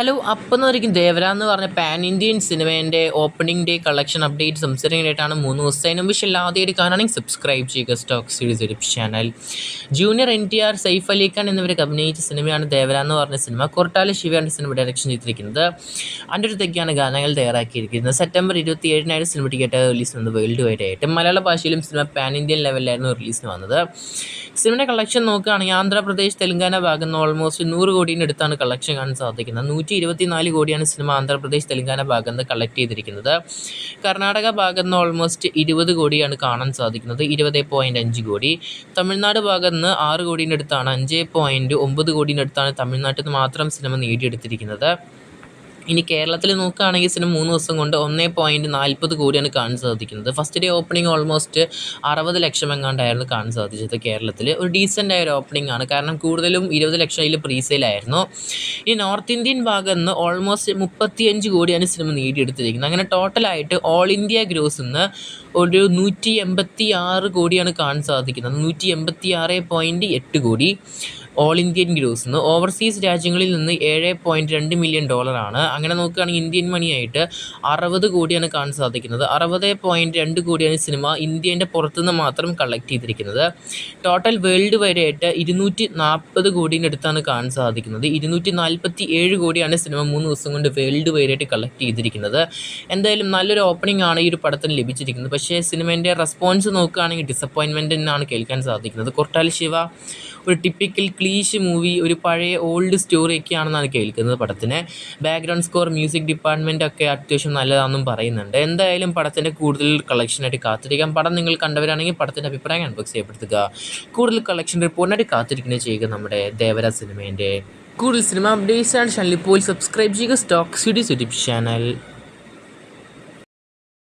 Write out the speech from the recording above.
Hello അപ്പം എന്ന് എന്നായിരിക്കും ദേവര എന്ന് പറഞ്ഞ പാൻ ഇന്ത്യൻ സിനിമേന്റെ ഓപ്പണിംഗ് ഡേ കളക്ഷൻ അപ്ഡേറ്റ് സംസാരിക്കാനായിട്ടാണ് മൂന്ന് ദിവസത്തിന് വിഷയം ആദ്യമായിട്ട് കാണുകയാണെങ്കിൽ സബ്സ്ക്രൈബ് ചെയ്യുക stock series YouTube channel junior N T R Saif Ali Khan എന്നിവരൊക്കെ അഭിനയിച്ച സിനിമയാണ് ദേവര എന്ന് പറഞ്ഞ സിനിമ കൊർട്ടാല ശിവയാണ് സിനിമ ഡയറക്ഷൻ ചെയ്തിരിക്കുന്നത്. അനിരുദ്ധയ്ക്കാണ് ഗാനങ്ങൾ തയ്യാറാക്കിയിരിക്കുന്നത്. സെപ്റ്റംബർ ഇരുപത്തി ഏഴിനായിരുന്നു സിനിമ ടിക്കറ്റ് റിലീസ് വന്നത് വേൾഡ് വൈഡ് ആയിട്ട് മലയാള ഭാഷയിലും സിനിമ പാൻ ഇന്ത്യൻ ലെവലിലായിരുന്നു റിലീസിന് വന്നത്. സിനിമയുടെ കളക്ഷൻ നോക്കുകയാണെങ്കിൽ ആന്ധ്രാപ്രദേശ് തെലങ്കാന ഭാഗം ഓൾമോസ്റ്റ് നൂറ് കോടീന്റെ അടുത്താണ് കളക്ഷൻ കാണാൻ സാധിക്കുന്നത്. നൂറ്റി ഇരുപത്തിനാല് കോടിയാണ് സിനിമ ആന്ധ്രാപ്രദേശ് തെലങ്കാന ഭാഗത്ത് നിന്ന് കളക്ട് ചെയ്തിരിക്കുന്നത്. കർണാടക ഭാഗത്ത് നിന്ന് ഓൾമോസ്റ്റ് ഇരുപത് കോടിയാണ് കാണാൻ സാധിക്കുന്നത്. ഇരുപത് പോയിന്റ് അഞ്ച് കോടി. തമിഴ്നാട് ഭാഗത്ത് നിന്ന് ആറ് കോടീന്റെ അടുത്താണ്. അഞ്ച് പോയിന്റ് ഒമ്പത് കോടീന്റെ അടുത്താണ് തമിഴ്നാട്ടിൽ നിന്ന് മാത്രം സിനിമ നേടിയെടുത്തിരിക്കുന്നത്. ഇനി കേരളത്തിൽ നോക്കുകയാണെങ്കിൽ സിനിമ മൂന്ന് ദിവസം കൊണ്ട് ഒന്നേ പോയിന്റ് നാൽപ്പത് കോടിയാണ് കാണാൻ സാധിക്കുന്നത്. ഫസ്റ്റ് ഡേ ഓപ്പണിംഗ് ഓൾമോസ്റ്റ് അറുപത് ലക്ഷം എങ്ങാണ്ടായിരുന്നു കാണാൻ സാധിച്ചത് കേരളത്തിൽ. ഒരു ഡീസന്റ് ആയ ഒരു ഓപ്പണിംഗ് ആണ്. കാരണം കൂടുതലും ഇരുപത് ലക്ഷം അതിൽ പ്രീസെയിലായിരുന്നു ഈ നോർത്ത് ഇന്ത്യൻ ഭാഗത്ത് നിന്ന് ഓൾമോസ്റ്റ് മുപ്പത്തിയഞ്ച് കോടിയാണ് സിനിമ നേടിയെടുത്തിരിക്കുന്നത്. അങ്ങനെ ടോട്ടലായിട്ട് ഓൾ ഇന്ത്യ ഗ്രോസ് നിന്ന് ഒരു നൂറ്റി എൺപത്തി ആറ് കോടിയാണ് കാണാൻ സാധിക്കുന്നത്. നൂറ്റി എൺപത്തി ആറ് പോയിന്റ് എട്ട് കോടി. ഓൾ ഇന്ത്യൻ ഗ്രൂസ് നിന്ന് ഓവർസീസ് രാജ്യങ്ങളിൽ നിന്ന് ഏഴ് പോയിന്റ് രണ്ട് മില്യൺ ഡോളറാണ് അങ്ങനെ നോക്കുകയാണെങ്കിൽ ഇന്ത്യൻ മണിയായിട്ട് അറുപത് കോടിയാണ് കാണാൻ സാധിക്കുന്നത്. അറുപത് പോയിന്റ് രണ്ട് കോടിയാണ് സിനിമ ഇന്ത്യന്റെ പുറത്തുനിന്ന് മാത്രം കളക്ട് ചെയ്തിരിക്കുന്നത്. ടോട്ടൽ വേൾഡ് വരെ ആയിട്ട് ഇരുന്നൂറ്റി നാൽപ്പത് കോടീന്റെ അടുത്താണ് കാണാൻ സാധിക്കുന്നത്. ഇരുന്നൂറ്റി നാൽപ്പത്തി ഏഴ് കോടിയാണ് സിനിമ മൂന്ന് ദിവസം കൊണ്ട് വേൾഡ് വൈഡ് ആയിട്ട് കളക്ട് ചെയ്തിരിക്കുന്നത്. എന്തായാലും നല്ലൊരു ഓപ്പണിംഗ് ആണ് ഈ ഒരു പടത്തിന് ലഭിച്ചിരിക്കുന്നത്. പക്ഷേ സിനിമേന്റെ റെസ്പോൺസ് നോക്കുകയാണെങ്കിൽ ഡിസപ്പോയിൻമെന്റ് തന്നെയാണ് കേൾക്കാൻ സാധിക്കുന്നത്. കൊർട്ടാൽ ശിവ ഒരു ടിപ്പിക്കൽ ക്ലീഷ് മൂവി ഒരു പഴയ ഓൾഡ് സ്റ്റോറിയൊക്കെയാണെന്നാണ് കേൾക്കുന്നത് പടത്തിന്. ബാക്ക്ഗ്രൗണ്ട് സ്കോർ മ്യൂസിക് ഡിപ്പാർട്ട്മെന്റ് ഒക്കെ അത്യാവശ്യം നല്ലതാണെന്നും പറയുന്നുണ്ട്. എന്തായാലും പടത്തിന്റെ കൂടുതൽ കളക്ഷനായിട്ട് കാത്തിരിക്കാം. പടം നിങ്ങൾ കണ്ടവരാണെങ്കിൽ പടത്തിന്റെ അഭിപ്രായം അൺബോക്സ് ചെയ്യപ്പെടുത്തുക. കൂടുതൽ കളക്ഷൻ റിപ്പോർട്ടിനായിട്ട് കാത്തിരിക്കുന്നത് ചെയ്യുക നമ്മുടെ ദേവര സിനിമേന്റെ. കൂടുതൽ cinema updates and channel subscribe ചെയ്യുക. Stock studios YouTube channel